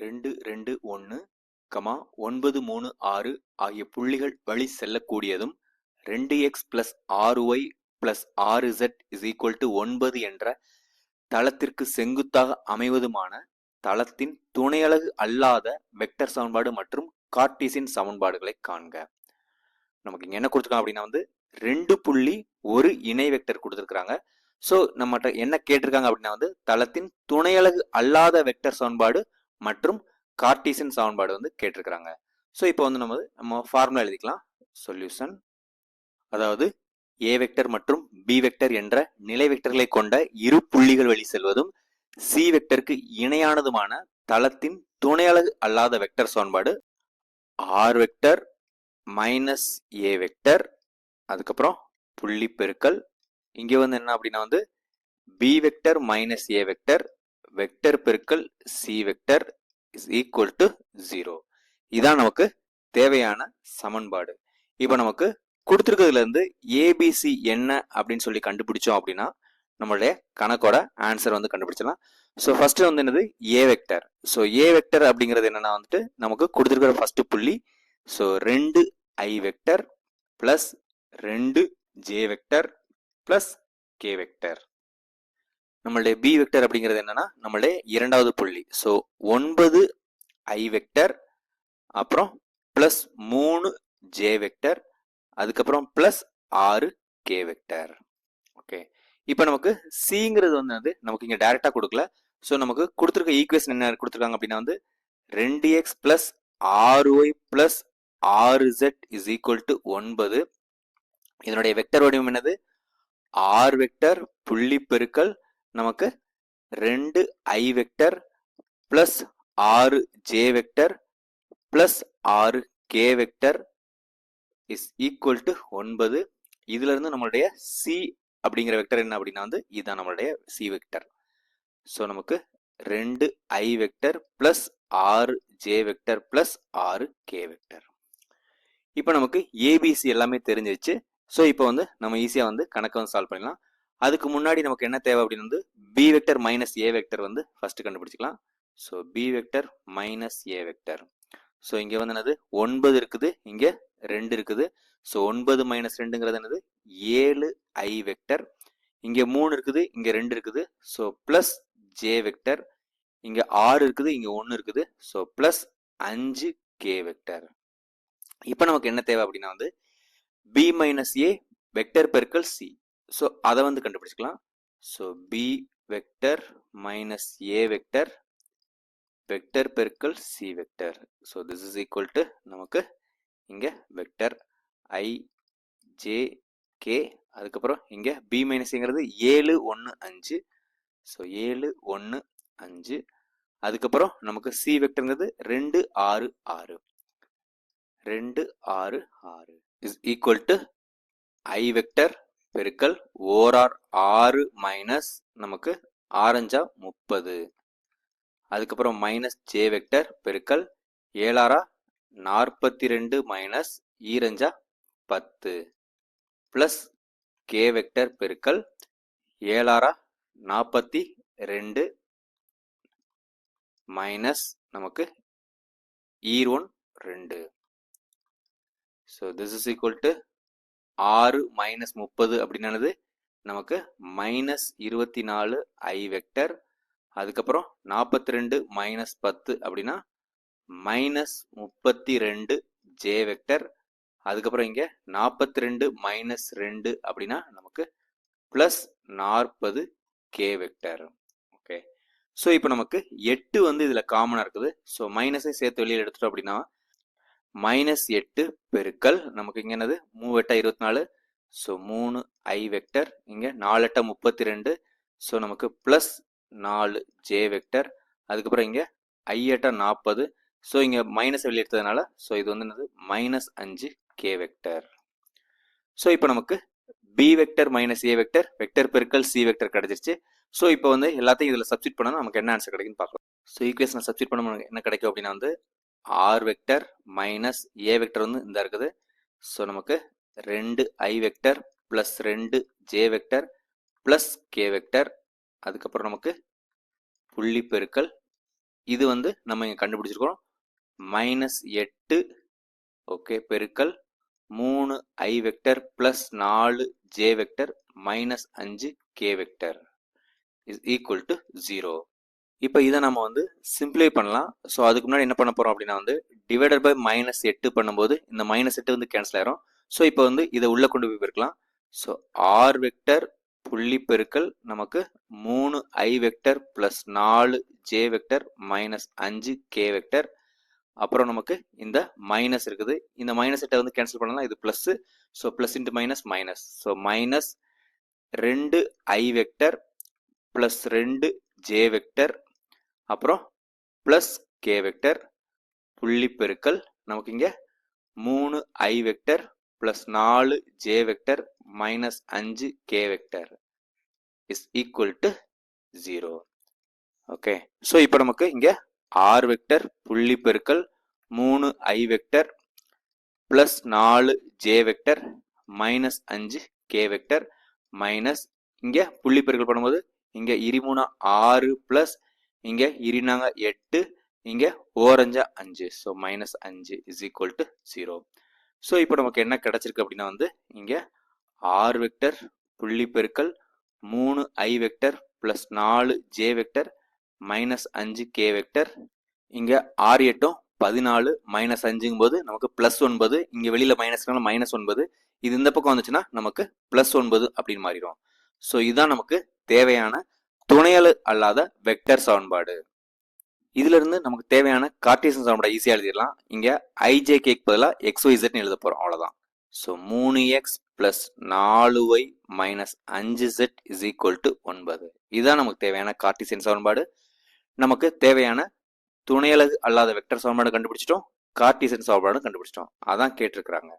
ரெண்டு ரெண்டு ஒன்று கமா ஒன்பது மூணு ஆறு ஆகிய புள்ளிகள் வழி செல்லக்கூடியதும் ரெண்டு எக்ஸ் பிளஸ் ஆறு ஒய் பிளஸ் ஆறு இசட் இஸ் ஈக்குவல் டு ஒன்பது என்ற தளத்திற்கு செங்குத்தாக அமைவதுமான தளத்தின் துணையலகு அல்லாத வெக்டர் சமன்பாடு மற்றும் கார்டீசின் சமன்பாடுகளை காண்க. நமக்கு இங்க என்ன கொடுத்துருக்காங்க அப்படின்னா வந்து ரெண்டு புள்ளி ஒரு இணை வெக்டர் கொடுத்துருக்காங்க ஸோ நம்மகிட்ட என்ன கேட்டிருக்காங்க அப்படின்னா வந்து தளத்தின் துணையலகு அல்லாத வெக்டர் சமன்பாடு மற்றும் கார்டீசன் சமன்பாடு வந்து கேட்டிருக்கிறாங்க. ஸோ இப்போ வந்து நம்ம நம்ம ஃபார்முலா எழுதிக்கலாம். சொல்யூஷன் அதாவது ஏ வெக்டர் மற்றும் பி வெக்டர் என்ற நிலை வெக்டர்களை கொண்ட இரு புள்ளிகள் வழி செல்வதும் சி வெக்டருக்கு இணையானதுமான தளத்தின் துணையளவு அல்லாத வெக்டர் சமன்பாடு r vector minus a vector அதுக்கப்புறம் புள்ளி பெருக்கல். இங்கே வந்து என்ன அப்படின்னா வந்து b vector minus a vector vector பெருக்கல் c vector is equal to zero இதான் நமக்கு தேவையான சமன்பாடு. இப்போ நமக்கு கொடுத்துருக்கிறதுல இருந்து ஏபிசி என்ன அப்படின்னு சொல்லி கண்டுபிடிச்சோம் அப்படின்னா நம்மளுடைய கணக்கோட ஆன்சர் வந்து கண்டுபிடிச்சிடலாம். ஸோ ஃபர்ஸ்ட் வந்து என்னது? A vector so a vector அப்படிங்கிறது என்னன்னா வந்துட்டு நமக்கு கொடுத்துருக்கிற ஃபர்ஸ்ட் புள்ளி. ஸோ ரெண்டு ஐ வெக்டர் பிளஸ் ரெண்டு j vector plus k vector நம்மளுடைய பி வெக்டர் அப்படிங்கிறது என்னன்னா நம்மளுடைய இரண்டாவது புள்ளி. ஸோ ஒன்பது ஐ வெக்டர் அப்புறம் பிளஸ் மூணு ஜே வெக்டர் அதுக்கப்புறம் பிளஸ் ஆறு கே வெக்டர் ஓகே இப்போ நமக்கு சிங்கிறது வந்து நமக்கு இங்கே டைரெக்டாக கொடுக்கல. ஸோ நமக்கு கொடுத்துருக்க ஈக்குவேஷன் என்ன கொடுத்துருக்காங்க அப்படின்னா வந்து ரெண்டு எக்ஸ் பிளஸ் ஆறு ஒய் பிளஸ் ஆறு ஜெட் இஸ் ஈக்குவல் டு ஒன்பது. இதனுடைய வெக்டர் வடிவம் என்னது? ஆர் வெக்டர் புள்ளி பெருக்கல் நமக்கு ரெண்டு ஐ வெக்டர் ப்ளஸ் ஆறு ஜே வெக்டர் ப்ளஸ் ஆறு k vector is equal to ஒன்பது. இதுல இருந்து நம்மளுடைய சி அப்படிங்கிற வெக்டர் என்ன அப்படின்னா வந்து இதுதான் நம்மளுடைய சி வெக்டர் ஸோ நமக்கு ரெண்டு ஐ வெக்டர் ப்ளஸ் ஆறு ஜே வெக்டர் ப்ளஸ் ஆறு கே வெக்டர் இப்போ நமக்கு ஏபிசி எல்லாமே தெரிஞ்சிருச்சு. ஸோ இப்போ வந்து நம்ம ஈஸியாக வந்து கணக்கை வந்து சால்வ் பண்ணிடலாம். அதுக்கு முன்னாடி நமக்கு என்ன தேவை அப்படின்னு வந்து b vector minus a vector வந்து first கண்டுபிடிச்சிக்கலாம். So b vector minus a vector so இங்கே வந்து என்னது? ஒன்பது இருக்குது. இங்கே ரெண்டு இருக்குது. ஸோ ஒன்பது மைனஸ் ரெண்டுங்கிறது என்னது? ஏழு ஐ வெக்டர் இங்கே மூணு இருக்குது. இங்கே ரெண்டு இருக்குது. ஸோ ப்ளஸ் ஜே வெக்டர் இங்கே ஆறு இருக்குது. இங்கே ஒன்று இருக்குது. ஸோ ப்ளஸ் அஞ்சு கே வெக்டர் இப்போ நமக்கு என்ன தேவை அப்படின்னா வந்து பி மைனஸ் ஏ வெக்டர் பெருக்கல் சி ஸோ அதை வந்து கண்டுபிடிச்சிக்கலாம். So b vector minus a vector vector பெருக்கல் c vector so this is equal to நமக்கு இங்கே வெக்டர் ஐ ஜே கே அதுக்கப்புறம் இங்கே பி மைனஸ்ங்கிறது ஏழு ஒன்று அஞ்சு. ஸோ ஏழு ஒன்று அஞ்சு. அதுக்கப்புறம் நமக்கு சி வெக்டர்ங்கிறது ரெண்டு ஆறு ஆறு. ரெண்டு ஆறு ஆறு is equal to i vector பெருக்கல் ஓரார் ஆறு மைனஸ் நமக்கு ஆரஞ்சா முப்பது. அதுக்கப்புறம் மைனஸ் ஜே வெக்டர் பெருக்கல் ஏழாரா நாற்பத்தி ரெண்டு மைனஸ் ஈரஞ்சா பத்து. ப்ளஸ் கே வெக்டர் பெருக்கல் ஏழாரா நாற்பத்தி ரெண்டு மைனஸ் நமக்கு ஈர் ஒன் ரெண்டு. So this is equal to ஆறு மைனஸ் முப்பது அப்படின்னானது நமக்கு மைனஸ் இருபத்தி நாலு ஐ வெக்டர் அதுக்கப்புறம் நாற்பத்தி ரெண்டு மைனஸ் பத்து அப்படின்னா மைனஸ் முப்பத்தி ரெண்டு ஜே வெக்டர் அதுக்கப்புறம் இங்கே நாற்பத்தி ரெண்டு மைனஸ் ரெண்டு அப்படின்னா நமக்கு ப்ளஸ் நாற்பது கே வெக்டர் ஓகே ஸோ இப்போ நமக்கு எட்டு வந்து இதில் காமனாக இருக்குது. ஸோ மைனஸை சேர்த்து வெளியில் எடுத்துட்டோம் அப்படின்னா மைனஸ் எட்டு பெருக்கல். நமக்கு இங்கே என்னது? மூவெட்டா இருபத்தி நாலு ஸோ மூணு ஐ வெக்டர் இங்கே நாலு எட்டா முப்பத்தி ரெண்டு ஸோ நமக்கு ப்ளஸ் நாலு ஜே வெக்டர் அதுக்கப்புறம் இங்கே ஐ எட்டா நாற்பது ஸோ இங்கே மைனஸ் வெளியே எடுத்ததுனால ஸோ இது வந்து என்னது? மைனஸ் அஞ்சு கே வெக்டர் ஸோ இப்போ நமக்கு b vector minus a vector vector பெருக்கல் சி வெக்டர் கிடைச்சிருச்சு. ஸோ இப்போ வந்து எல்லாத்தையும் இதில் சப்ஸ்டிட் பண்ணால் நமக்கு என்ன ஆன்சர் கிடைக்குன்னு பார்க்கலாம். ஸோ ஈக்குவேஷனை சப்ஸ்டிட் பண்ண என்ன கிடைக்கும் அப்படின்னா வந்து r vector minus a vector வந்து இந்த இருக்குது. ஸோ நமக்கு ரெண்டு ஐ வெக்டர் ப்ளஸ் ரெண்டு j vector plus k vector அதுக்கப்புறம் நமக்கு புள்ளி பெருக்கல். இது வந்து நம்ம இங்கே கண்டுபிடிச்சிருக்கோம் மைனஸ் எட்டு ஓகே பெருக்கல். மூணு ஐ வெக்டர் ப்ளஸ் நாலு ஜே வெக்டர் மைனஸ் அஞ்சு k vector is equal to zero இப்போ இதை நம்ம வந்து சிம்பிளை பண்ணலாம். ஸோ அதுக்கு முன்னாடி என்ன பண்ண போறோம் அப்படின்னா வந்து டிவைடட் பை மைனஸ் எட்டு பண்ணும்போது இந்த மைனஸ் எட்டு வந்து கேன்சல் ஆயிரும். ஸோ இப்போ வந்து இதை உள்ள கொண்டு போய் பெருக்கலாம். ஸோ ஆர் வெக்டர் புள்ளி பெருக்கல் நமக்கு மூணு ஐ வெக்டர் பிளஸ் நாலு ஜே வெக்டர் மைனஸ் அஞ்சு கே வெக்டர் அப்புறம் நமக்கு இந்த மைனஸ் இருக்குது. இந்த மைனஸ் எட்டை வந்து கேன்சல் பண்ணலாம். இது plus so plus into minus minus so minus ரெண்டு ஐ வெக்டர் ப்ளஸ் ரெண்டு ஜே வெக்டர் அப்புறம் ப்ளஸ் கே வெக்டர் புள்ளி பெருக்கல் நமக்கு இங்கே மூணு ஐ வெக்டர் ப்ளஸ் நாலு ஜே வெக்டர் மைனஸ் அஞ்சு k vector is equal to zero okay so இப்போ நமக்கு இங்கே ஆர் வெக்டர் புள்ளி பெருக்கல் மூணு ஐ வெக்டர் ப்ளஸ் நாலு ஜே வெக்டர் மைனஸ் அஞ்சு கே வெக்டர் மைனஸ் இங்கே புள்ளி பெருக்கல் பண்ணும்போது இங்கே இருமூணா ஆறு ப்ளஸ் இங்கே இருநாங்க எட்டு இங்கே ஓரஞ்சா அஞ்சு. ஸோ மைனஸ் அஞ்சு is equal to zero so இப்போ நமக்கு என்ன கிடைச்சிருக்கு அப்படின்னா வந்து இங்கே ஆறு வெக்டர் புள்ளி பெருக்கல் மூணு ஐ வெக்டர் ப்ளஸ் நாலு ஜே வெக்டர் மைனஸ் அஞ்சு கே வெக்டர் இங்கே ஆறு எட்டும் பதினாலு மைனஸ் அஞ்சுங்கும் போது நமக்கு ப்ளஸ் ஒன்பது இங்கே வெளியில் மைனஸ்னால மைனஸ் ஒன்பது. இது இந்த பக்கம் வந்துச்சுன்னா நமக்கு ப்ளஸ் ஒன்பது அப்படின்னு மாறிடும். ஸோ இதுதான் நமக்கு தேவையான துணையலு அல்லாத வெக்டர் சமன்பாடு. இதுல இருந்து நமக்கு தேவையான கார்டீசியன் சமன்பாடு ஈஸியாக எழுதிடலாம். இங்க ஐஜே கேக் பதிலாக எக்ஸ் ஒய் எழுத போறோம். அவ்வளவுதான். ஸோ மூணு எக்ஸ் பிளஸ் நாலு ஒய் மைனஸ் அஞ்சு ஜெட் இஸ் ஈக்குவல் டு ஒன்பது. இதுதான் நமக்கு தேவையான கார்டீசியன் சமன்பாடு. நமக்கு தேவையான துணையலகு அல்லாத வெக்டர் சமன்பாடு கண்டுபிடிச்சிட்டோம். கார்டீசியன் சமன்பாடு கண்டுபிடிச்சிட்டோம். அதான் கேட்டிருக்கிறாங்க.